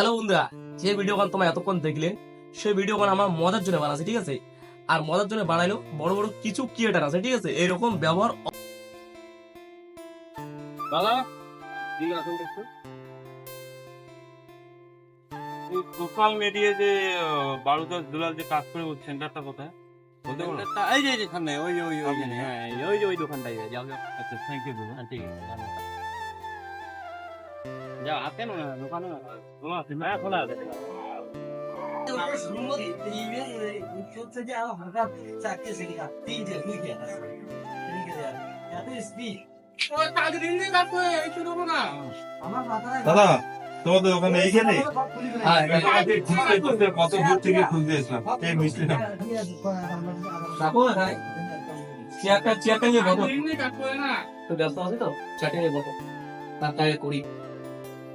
Hello বন্ধুরা যে video গান তোমরা এতক্ষণ দেখলে সেই ভিডিও গান আমার মজার জন্য বানাচ্ছে ঠিক আছে? আর মজার জন্য বানাইলো বড় বড় কিছু ক্রিয়েটার আছে ঠিক আছে? এরকম ব্যবহার দাদা ঠিক আছে সোশ্যাল মিডিয়া যে বারুদাস দুলাল যে কাজ করে ওই সেন্টারটা কোথায়? বলতে পারো? এই যে এখানে ওই যে ওই ওইখানে হ্যাঁ ওই ওই দোকানটাই যাও যাও। আচ্ছা থ্যাংক ইউ দাদা হ্যাঁ, আছে ধন্যবাদ। যাও আসেন না দোকানে খোলা আছে হ্যাঁ খোলা আছে তোমাদের ওখানে এইখানে হ্যাঁ, খুঁজতে খুঁজতে কত দূর থেকে খুঁজতে এসলাম এই মিষ্টিটা চেয়ারটা চেয়ারটা নিয়ে তো ব্যস্ত আছি তো চেয়ারটা নিয়ে বসো তাড়াতাড়ি করি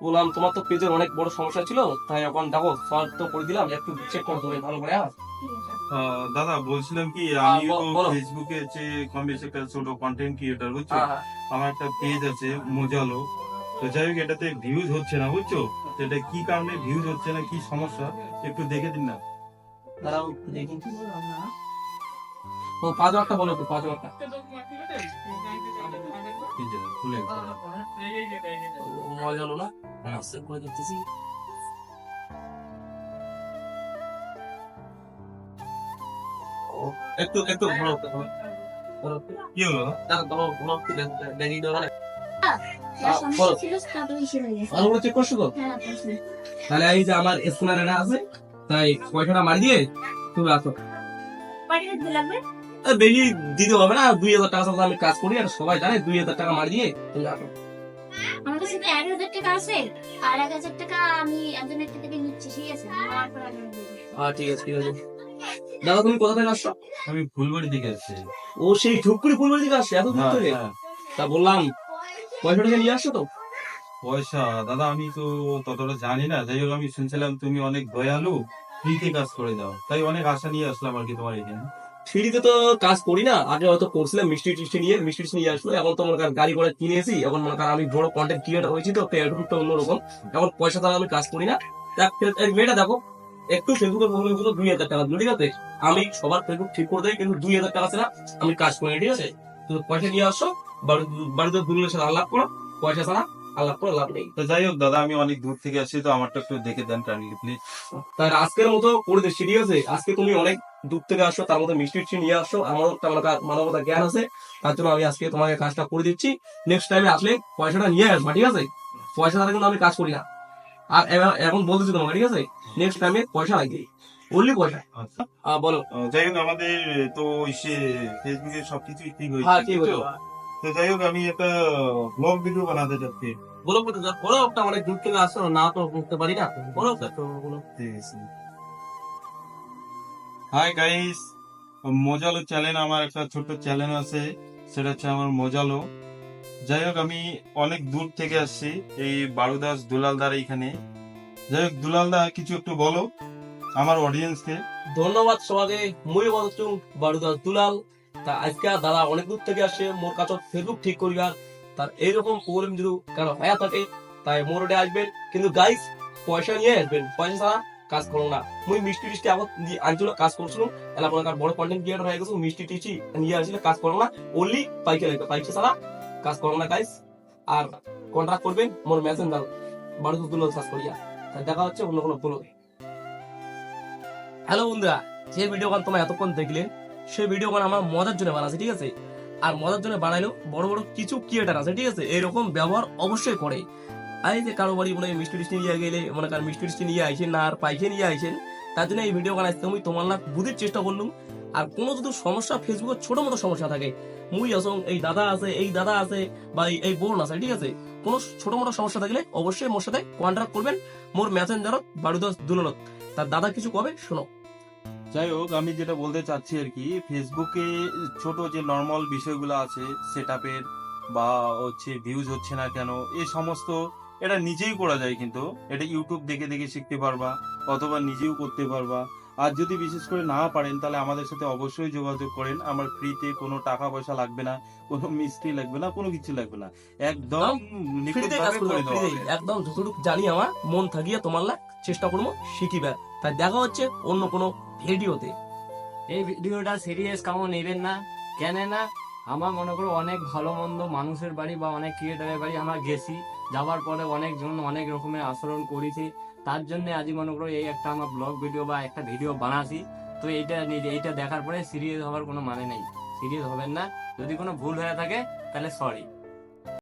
বললাম তোমার তো পেজের অনেক বড় সমস্যা ছিল তাই এখন দেখো সলভ তো করে দিলাম একটু চেক করে দেবে ভালো করে হ্যাঁ? আহ, দাদা বলছিলাম কি হ্যাঁ, আমি ফেসবুকে যে কম বেশি একটা ছোট কন্টেন্ট ক্রিয়েটার বুঝছ? হ্যাঁ। আমার একটা পেজ আছে মোজালো তো যাই হোক এটাতে ভিউজ হচ্ছে না বুঝছ? তো এটা কি কারণে ভিউজ হচ্ছে না কি সমস্যা? একটু দেখে দিন না। দাঁড়াও দেখি। ও পাঁচ হাজারটা বলো একটু পাঁচ যে, খুলে মজা হলো না? করে দেখতেছি। একটু একটু ঘোরাও। কি হলো? ঘোরাও দেখ-। হ্যাঁ, এসে হয়ে হ্যাঁ। তাহলে এই যে আমার এটা আছে তাই পয়সাটা মারি দিয়ে তুমি আসো। কয়টা দিতে লাগবে? এ, বেশি দিতে হবে না দুই হাজার টাকা সাথে আমি কাজ করি আর সবাই জানে দুই হাজার টাকা মারি দিয়ে তুমি আসো। আমার কাছে তো এক হাজার টাকা আছে আর এক হাজার টাকা আমি একজনের থেকে নিচ্ছি ঠিক আছে? আমার পর একজন দিয়ে দিবো। হ্যাঁ ঠিক আছে ঠিক আছে। দাদা তুমি কোথা থেকে আসছো? আমি ফুলবাড়ি দিকে আসছি। ও সেই ফুলবাড়ি থেকে আসছে এত দূর হ্যাঁ, থেকে? হ্যাঁ। তা বললাম পয়সা টাকা নিয়ে আসছো তো? পয়সা দাদা আমি তো ততটা জানি না যাই হোক আমি শুনছিলাম তুমি অনেক দয়ালু ফ্রিতে কাজ করে দাও। তাই অনেক আশা নিয়ে আসলাম আর কি তোমার এখানে। ফ্রিতে তো কাজ করি না। আগে হয়তো করছিলাম মিষ্টি টিষ্টি নিয়ে মিষ্টি টিষ্টি নিয়ে আসলো। এখন তো মনে করেন গাড়ি ঘোড়া কিনেছি এখন মনে করেন আমি বড় কন্টেন্ট ক্রিয়েটার হয়েছি তো ফেসবুকটা অন্যরকম। এখন পয়সা দ্বারা আমি কাজ করি না। মেয়েটা দেখো একটু ফেসবুকে প্রবলেম দুই হাজার টাকা দিল ঠিক আছে? আমি সবার ফেসবুক ঠিক করে দেয় কিন্তু দুই হাজার টাকা ছাড়া আমি কাজ করি ঠিক আছে? তো পয়সা নিয়ে আসো বাড়ি- বাড়িতে দুজনের সাথে আলাপ করো পয়সা ছাড়া আলাপ করে লাভ নেই। তো যাই হোক দাদা আমি অনেক দূর থেকে আসছি তো আমারটা একটু দেখে দেন কাইন্ডলি প্লিজ তাই আজকের মতো করে দিচ্ছি ঠিক আছে? আজকে তুমি অনেক দূর থেকে আসো তার মধ্যে মিষ্টি টিষ্টি নিয়ে আসো আমার একটা মানে মানবতা জ্ঞান আছে তার জন্য আমি আজকে তোমাকে কাজটা করে দিচ্ছি নেক্সট টাইমে আসলে পয়সাটা নিয়ে আসবা ঠিক আছে পয়সা ছাড়া কিন্তু আমি কাজ করি না আর এখন বলতেছি তোমাকে ঠিক আছে নেক্সট টাইমে পয়সা লাগবে অনলি পয়সা আচ্ছা বলো যাই হোক আমাদের তো ফেসবুকে সবকিছুই ঠিক হয়েছে হ্যাঁ ঠিক? হলো তো যাই হোক আমি একটা ব্লগ ভিডিও বানাতে চাচ্ছি বলো অনেক দূর থেকে আসো না তো বুঝতে পারি না বলো তো, বলো ঠিক আছে হাই গাইস মজালো চ্যানেল আমার একটা ছোট্ট চ্যানেল আছে সেটা হচ্ছে আমার মজালো যাই হোক আমি অনেক দূর থেকে আসছি এই বারুদাস দুলালদার এইখানে যাই হোক দুলালদা কিছু একটু বলো আমার অডিয়েন্সকে ধন্যবাদ সবাইকে মই বলছো বারুদাস দুলাল তা আজকে দাদা অনেক দূর থেকে আসে মোর কাছে ফেসবুক ঠিক করিবার তার এইরকম প্রবলেম যদি কারও হয়ে থাকে তাই মোর আসবেন কিন্তু গাইস পয়সা নিয়ে আসবেন পয়সা ছাড়া কাজ করো না। মুই মিষ্টি টিষ্টি আবার আনছিল, কাজ করছিলাম এলা পরে বড় কন্টেন্ট ক্রিয়েটর হয়ে গেছে মিষ্টি টিষ্টি নিয়ে আসলে কাজ করো না। ওনলি পাইকারি পাইকারি ছাড়া কাজ করো না গাইস আর কন্ট্রাক্ট করবেন মোর মেসেঞ্জার বারুদাস দুলাল কাজ করিয়া। তাই দেখা হচ্ছে অন্য কোনো ব্লগে হ্যালো বন্ধুরা, যে ভিডিও গান তোমরা এতক্ষণ দেখলে, সেই ভিডিও গান আমার মজার জন্য বানাচ্ছে ঠিক আছে? আর মজার জন্য বানাইলো বড় বড় কিছু ক্রিয়েটার আছে, ঠিক আছে? এরকম ব্যবহার অবশ্যই করে। এই যে কারও বাড়ি মনে মিষ্টি টিষ্টি নিয়ে গেলে মনে করেন মিষ্টি টিষ্টি নিয়ে আইসেন না আর পাইকে নিয়ে আইসেন তার জন্য এই ভিডিও আসতে আমি তোমার না বুঝির চেষ্টা করলুম আর কোনো যদি সমস্যা ফেসবুকে ছোট মোটো সমস্যা থাকে মুই আসং এই দাদা আছে এই দাদা আছে বা এই বোন আছে ঠিক আছে কোনো ছোট মোটো সমস্যা থাকলে অবশ্যই মোর সাথে কন্ট্যাক্ট করবেন মোর মেসেঞ্জারত বাড়িদস দুলনত তার দাদা কিছু কবে শোনো যাই হোক আমি যেটা বলতে চাচ্ছি আর কি ফেসবুকে ছোট যে নর্মাল বিষয়গুলো আছে সেট বা হচ্ছে ভিউজ হচ্ছে না কেন এই সমস্ত এটা নিজেই করা যায় কিন্তু। এটা ইউটিউব দেখে দেখে শিখতে পারবা অথবা নিজেও করতে পারবা। আর যদি বিশেষ করে না পারেন তাহলে আমাদের সাথে অবশ্যই যোগাযোগ করেন। আমার ফ্রিতে কোনো টাকা পয়সা লাগবে না কোনো মিস্ত্রি লাগবে না কোনো কিছু লাগবে না। একদম। একদম যতটুকু জানি আমার মন থাকিয়ে তোমার লাগ চেষ্টা করব শিখিবে তাই দেখা হচ্ছে অন্য কোনো ভিডিওতে। এই ভিডিওটা সিরিয়াস কামো নেবেন না। কেন না আমার মনে করো অনেক ভালো মন্দ মানুষের বাড়ি বা অনেক ক্রিয়েটারের বাড়ি আমরা গেছি। যাওয়ার পরে অনেকজন অনেক রকমের আচরণ করেছে। তার জন্য আজ মনে করো এই একটা আমার ব্লগ ভিডিও বা একটা ভিডিও বানাছি। তো এইটা এইটা দেখার পরে সিরিয়াস হওয়ার কোনো মানে নেই। সিরিয়াস হবেন না। যদি কোনো ভুল হয়ে থাকে, তাহলে সরি